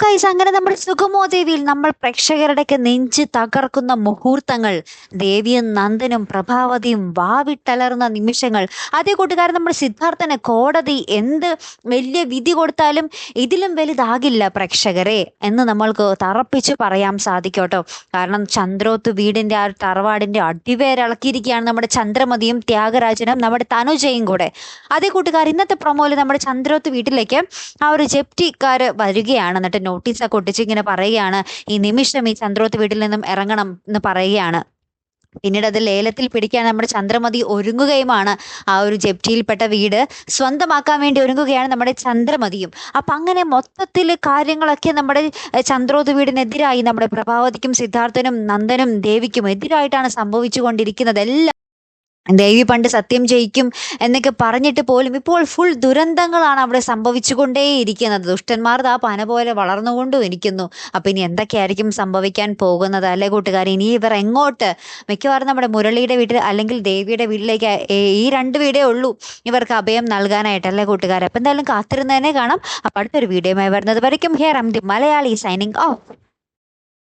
Guys അങ്ങനെ നമ്മൾ സുഗമോ ദേവിയിൽ നമ്മൾ പ്രേക്ഷകരുടെയൊക്കെ നെഞ്ച് തകർക്കുന്ന മുഹൂർത്തങ്ങൾ ദേവിയും നന്ദനും പ്രഭാവതിയും വാവിട്ടലർന്ന നിമിഷങ്ങൾ അതേ കൂട്ടുകാരൻ നമ്മൾ സിദ്ധാർത്ഥന് കോടതി എന്ത് വലിയ വിധി കൊടുത്താലും ഇതിലും വലുതാകില്ല പ്രേക്ഷകരെ എന്ന് നമ്മൾക്ക് തറപ്പിച്ച് പറയാൻ സാധിക്കും കേട്ടോ കാരണം ചന്ദ്രോത്ത് വീടിന്റെ ആ തറവാടിന്റെ അടിവേരിളക്കിയിരിക്കുകയാണ് നമ്മുടെ ചന്ദ്രമതിയും ത്യാഗരാജനും നമ്മുടെ തനുജയും കൂടെ. അതേ കൂട്ടുകാർ ഇന്നത്തെ പ്രൊമോയിൽ നമ്മുടെ ചന്ദ്രോത്ത് വീട്ടിലേക്ക് ആ ഒരു ജപ്റ്റിക്കാർ വരികയാണ്. എന്നിട്ട് നോട്ടീസൊക്കെ ഒട്ടിച്ച് ഇങ്ങനെ പറയുകയാണ്. ഈ നിമിഷം ഈ ചന്ദ്രോത്ത് വീട്ടിൽ നിന്നും ഇറങ്ങണം എന്ന് പറയുകയാണ്. പിന്നീട് അത് ലേലത്തിൽ പിടിക്കാൻ നമ്മുടെ ചന്ദ്രമതി ഒരുങ്ങുകയുമാണ്. ആ ഒരു ജപ്റ്റിയിൽപ്പെട്ട വീട് സ്വന്തമാക്കാൻ വേണ്ടി ഒരുങ്ങുകയാണ് നമ്മുടെ ചന്ദ്രമതിയും. അപ്പം അങ്ങനെ മൊത്തത്തിൽ കാര്യങ്ങളൊക്കെ നമ്മുടെ ചന്ദ്രോത് വീടിനെതിരായി നമ്മുടെ പ്രഭാവതിക്കും സിദ്ധാർത്ഥനും നന്ദനും ദേവിക്കും എതിരായിട്ടാണ് സംഭവിച്ചുകൊണ്ടിരിക്കുന്നത്. എല്ലാം ദേവി പണ്ട് സത്യം ജയിക്കും എന്നൊക്കെ പറഞ്ഞിട്ട് പോലും ഇപ്പോൾ ഫുൾ ദുരന്തങ്ങളാണ് അവിടെ സംഭവിച്ചുകൊണ്ടേയിരിക്കുന്നത്. ദുഷ്ടന്മാർ ആ പന പോലെ വളർന്നുകൊണ്ടും ഇരിക്കുന്നു. അപ്പം ഇനി എന്തൊക്കെയായിരിക്കും സംഭവിക്കാൻ പോകുന്നത്? അല്ലേ കൂട്ടുകാർ ഇനി ഇവർ എങ്ങോട്ട്? മിക്കവാറും നമ്മുടെ മുരളിയുടെ വീട്ടിൽ അല്ലെങ്കിൽ ദേവിയുടെ വീട്ടിലേക്ക് ഈ രണ്ട് വീടേ ഉള്ളൂ. ഇവർക്ക് അഭയം നൽകാനായിട്ട് അല്ലേ കൂട്ടുകാർ അപ്പം എന്തായാലും കാത്തിരുന്നതന്നെ കാണാം. അപ്പം അടുത്തൊരു വീഡിയോയുമായി വരുന്നത് വരയ്ക്കും. Here am the Malayali signing off.